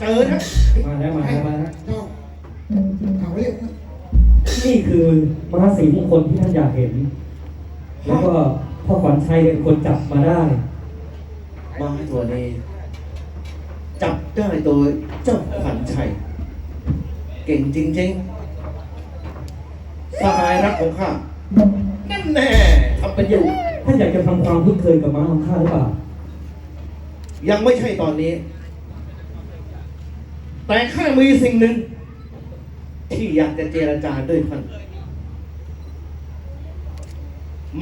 เจอนะมาแล้วมาแล้วมาแล้วเจ้าเอาเรียกนะนี่คือม้าสีมงคลที่ท่านอยากเห็น แล้วก็พ่อขวัญชัยเป็นคนจับมาได้มาให้ตัวนี้ จับได้โดยเจ้าขวัญชัย เก่งจริงๆสหายรักของข้านั่นแน่ทำเป็นอยู่ท่านอยากจะทำความคุ้นเคยกับม้าของข้าหรือเปล่า ยังไม่ใช่ตอนนี้ แต่ข้ามีสิ่งหนึ่ง ที่อยากจะเจรจาด้วยท่าน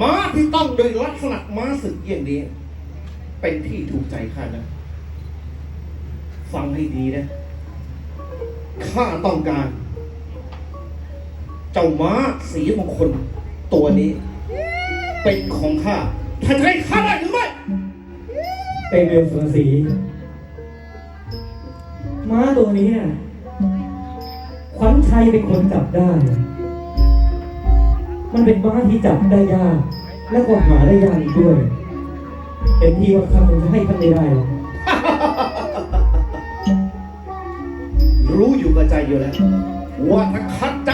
ม้าที่ต้องโดยลักษณะม้าศึกอย่างนี้ เป็นที่ถูกใจข้านะฟังให้ดีนะข้าต้องการ เจ้าม้าสีมงคลตัวนี้ เป็นของข้าท่าจะให้ข้าได้หรือไม่เตเมลสุรศรี ม้าตัวนี้น่ะขวัญชัยเป็นคนจับได้ มันเป็นม้าที่จับได้ยาก และก็หาได้ยากอีกด้วยเต็มที่ว่าข้าคงจะให้ท่านไม่ได้หรอกรู้อยู่กับใจอยู่แล้ว ว่าถ้าขัดใจ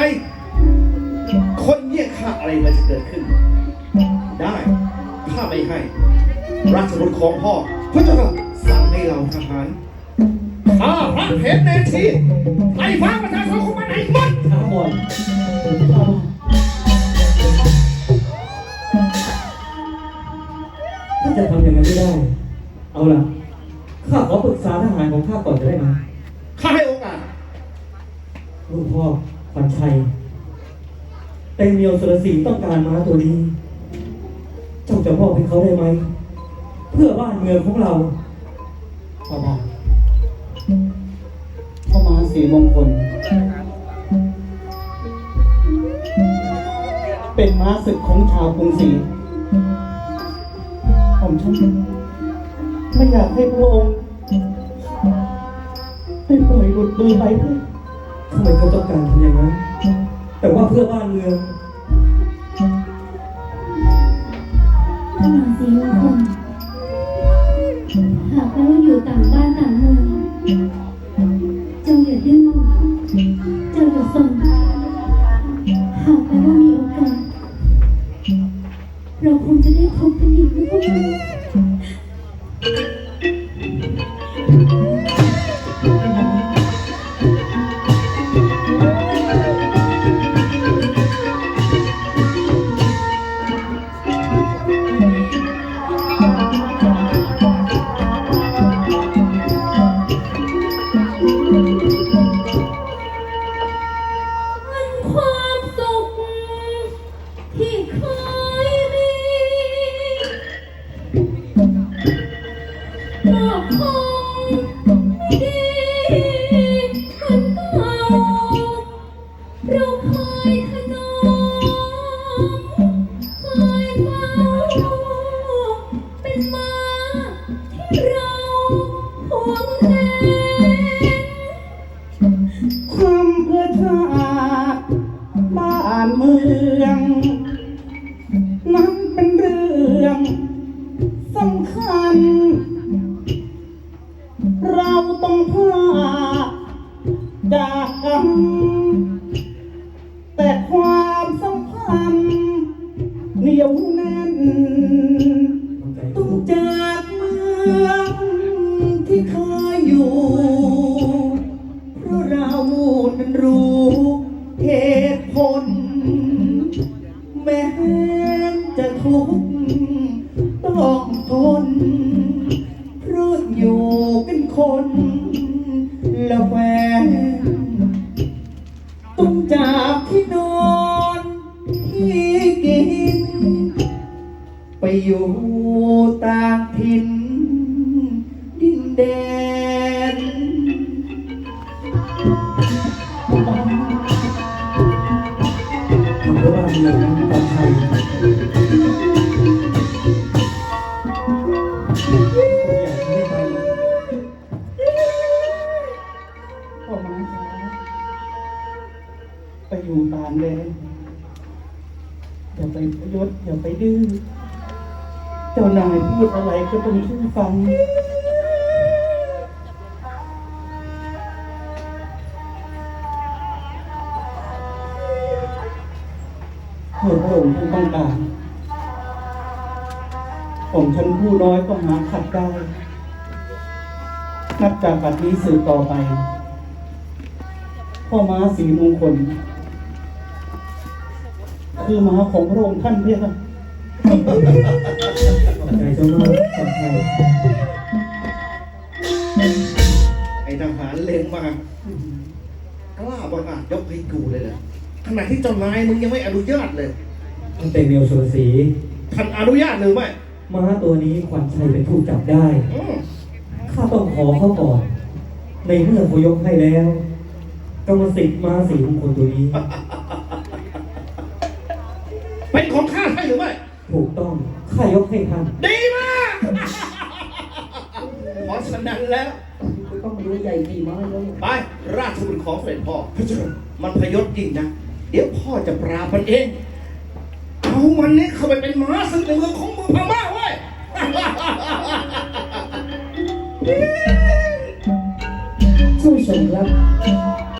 คนเยี่ยข้าอะไรมันจะเกิดขึ้น ได้ถ้าไม่ให้ ราชบุตรของพ่อพระเจ้าค่ะสั่งให้เราทหาร ข้าพระเพชรเนทีไล่ฟ้าประชาชนของมันให้หมดท้าก่อนถ้าจะทำอย่างนั้นไม่ได้ เอาล่ะ ข้าขอปรึกษาทหารของข้าก่อนจะได้ไหมข้าให้โอกาสลูกพ่อขวัญชัยเตงเมียวสุรศรีต้องการม้าตัวนี้ เจ้าจะมอบให้เขาได้ไหม เพื่อบ้านเมืองของเราก็ได้ พ่อมาสีมงคล เป็นม้าศึกของชาวกรุงศรีผมฉันไม่อยากให้พระองค์ให้ปล่อยหลุดมือไปเพื่อทำไมเขาต้องการทำอย่างนั้น แต่ว่าเพื่อบ้านเมืองพระมาศรีมงคลหากแม้ว่าอยู่ต่างบ้านต่างเมือง เจ้าอย่าสนหากแต่ว่ามีโอกาส เราคงจะได้พบกันอีกนะพวกเรา ชาติบ้านเมือง นั้นเป็นเรื่องสำคัญ เราต้องพลาดจากกันแต่ความสัมพันธ์เหนียวแน่นต้องจากเมืองที่เคย จะทุกข์ต้องทนเพราะอยู่เป็นคนละแวงต้องจากที่นอนที่กิน ไปอยู่ต่างถิ่นดินแดน ทำเพื่อบ้านเมืองขวัญชัยอยากให้ไปพ่อมาครับไปอยู่ตางแดนอย่าไปพยศอย่าไปดื้อ เจ้านายพูดอะไรก็ต้องเชื่อฟัง พระองค์ท่านต้องการผมฉันผู้น้อยก็หาขัดได้ นับจากปัจนี้สืบต่อไป พ่อม้าสีมงคล คือม้าของพระองค์ท่านเพียงขอบใจเจ้ามากขอบใจไอ้ทหารเลงมากกล้าบังอาจยกให้กูเลยเหรอขณะที่เจ้านายมึงยังไม่อนุญาตเลย เตเมียวสุรศรีท่านอนุญาตหรือไม่ม้าตัวนี้ขวัญชัยเป็นผู้จับได้ อืมข้าต้องขอเขาก่อน ในเมื่อเขายกให้แล้วกรรมสิทธิ์ม้าสีมงคลตัวนี้ เป็นของข้าใช่หรือไม่ถูกต้องข้ายกให้ท่านดีมากเพราะฉะนั้นแล้วต้องรู้ใหญ่กี่ม้าแล้วไป ราชบุตรของเสด็จพ่อมันพยศจริงนะ เดี๋ยวพ่อจะปราบมันเอง วันนี้เขาไปเป็นม้าศึกในเมืองของเมืองพม่าเว้ยผู้ชมครับ